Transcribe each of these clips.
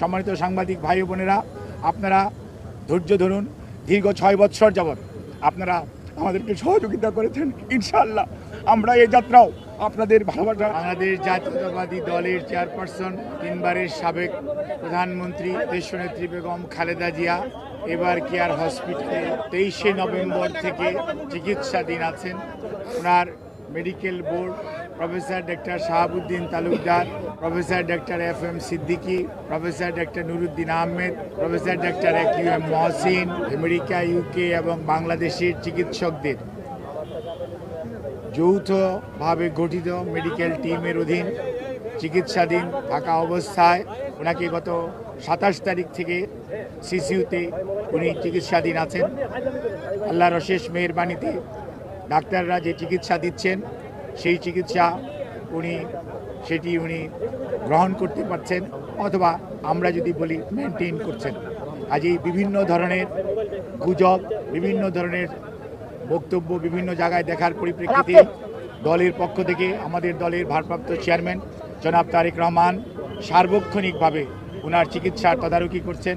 সম্মানিত সাংবাদিক ভাই বোনেরা, আপনারা ধৈর্য ধরুন, দীর্ঘ ছয় বৎসর যাবৎ আপনারা আমাদেরকে সহযোগিতা করেছেন, ইনশাআল্লাহ। আমরা এই যাত্রাও আপনাদের ভালোবাসা বাংলাদেশ জাতীয়তাবাদী দলের চেয়ারপারসন, তিনবারের সাবেক প্রধানমন্ত্রী, দেশনেত্রী বেগম খালেদা জিয়া, এবার কেয়ার হসপিটালে তেইশে নভেম্বর থেকে চিকিৎসাধীন আছেন। ওনার medical board, professor doctor Shahabuddin Talukdar, professor doctor F M Siddiqui, professor doctor Nuruddin Ahmed, professor doctor A Q M Mohsin, America, UK এবং বাংলাদেশের চিকিৎসকদের। যৌথভাবে গঠিত মেডিকেল টিমের অধীন চিকিৎসাধীন থাকা অবস্থায় ওনাকে গত সাতাশ তারিখ থেকে সিসিউতে উনি চিকিৎসাধীন আছেন। আল্লাহর অশেষ মেহরবানিতে ডাক্তাররা যে চিকিৎসা দিচ্ছেন, সেই চিকিৎসা উনি, সেটি উনি গ্রহণ করতে পারছেন অথবা আমরা যদি বলি মেনটেন করছেন। আজই বিভিন্ন ধরনের গুজব, বিভিন্ন ধরনের বক্তব্য বিভিন্ন জায়গায় দেখার পরিপ্রেক্ষিতে দলের পক্ষ থেকে, আমাদের দলের ভারপ্রাপ্ত চেয়ারম্যান জনাব তারেক রহমান সার্বক্ষণিকভাবে ওনার চিকিৎসার তদারকি করছেন।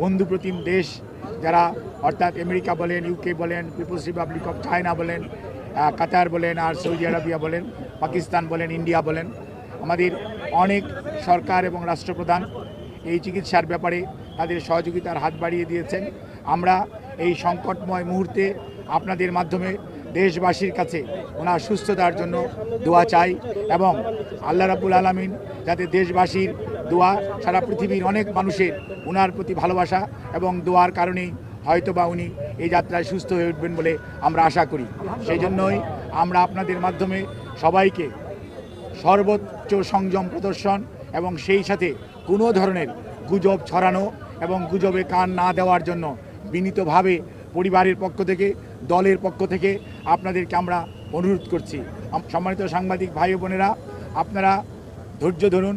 বন্ধুপ্রতিম দেশ যারা অর্থাৎ আমেরিকা বলেন ইউকে বলেন পিপলস রিপাবলিক অফ চায়না বলেন কাতার বলেন আর সৌদি আরবিয়া বলেন, পাকিস্তান বলেন ইন্ডিয়া বলেন, আমাদের অনেক সরকার এবং রাষ্ট্রপ্রধান এই চিকিৎসার ব্যাপারে তাদের সহযোগিতার হাত বাড়িয়ে দিয়েছেন। আমরা এই সংকটময় মুহূর্তে আপনাদের মাধ্যমে দেশবাসীর কাছে ওনার সুস্থতার জন্য দোয়া চাই এবং আল্লাহ রাবুল আলমিন যাতে দেশবাসীর দোয়া সারা পৃথিবীর অনেক মানুষের ওনার প্রতি ভালোবাসা এবং দোয়ার কারণেই হয়তো বা উনি এই যাত্রায় সুস্থ হয়ে উঠবেন বলে আমরা আশা করি। সেই জন্যই আমরা আপনাদের মাধ্যমে সবাইকে সর্বোচ্চ সংযম প্রদর্শন এবং সেই সাথে কোনো ধরনের গুজব ছড়ানো এবং গুজবে কান না দেওয়ার জন্য বিনীতভাবে পরিবারের পক্ষ থেকে, দলের পক্ষ থেকে আপনাদেরকে আমরা অনুরোধ করছি। সম্মানিত সাংবাদিক ভাই বোনেরা, আপনারা ধৈর্য ধরুন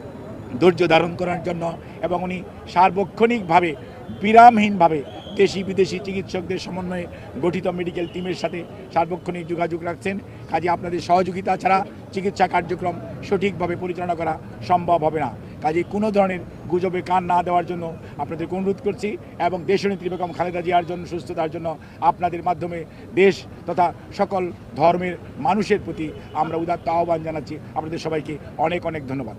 ধৈর্য ধারণ করার জন্য এবং উনি সার্বক্ষণিকভাবে বিরামহীনভাবে দেশি বিদেশি চিকিৎসকদের সমন্বয়ে গঠিত মেডিকেল টিমের সাথে সার্বক্ষণিক যোগাযোগ রাখছেন। কাজে আপনাদের সহযোগিতা ছাড়া চিকিৎসা কার্যক্রম সঠিকভাবে পরিচালনা করা সম্ভব হবে না। কাজে কোনো ধরনের গুজবে কান না দেওয়ার জন্য আপনাদেরকে অনুরোধ করছি এবং দেশনেত্রী বেগম খালেদা জিয়ার জন্য, সুস্থতার জন্য আপনাদের মাধ্যমে দেশ তথা সকল ধর্মের মানুষের প্রতি আমরা উদাত্ত আহ্বান জানাচ্ছি। আপনাদের সবাইকে অনেক অনেক ধন্যবাদ।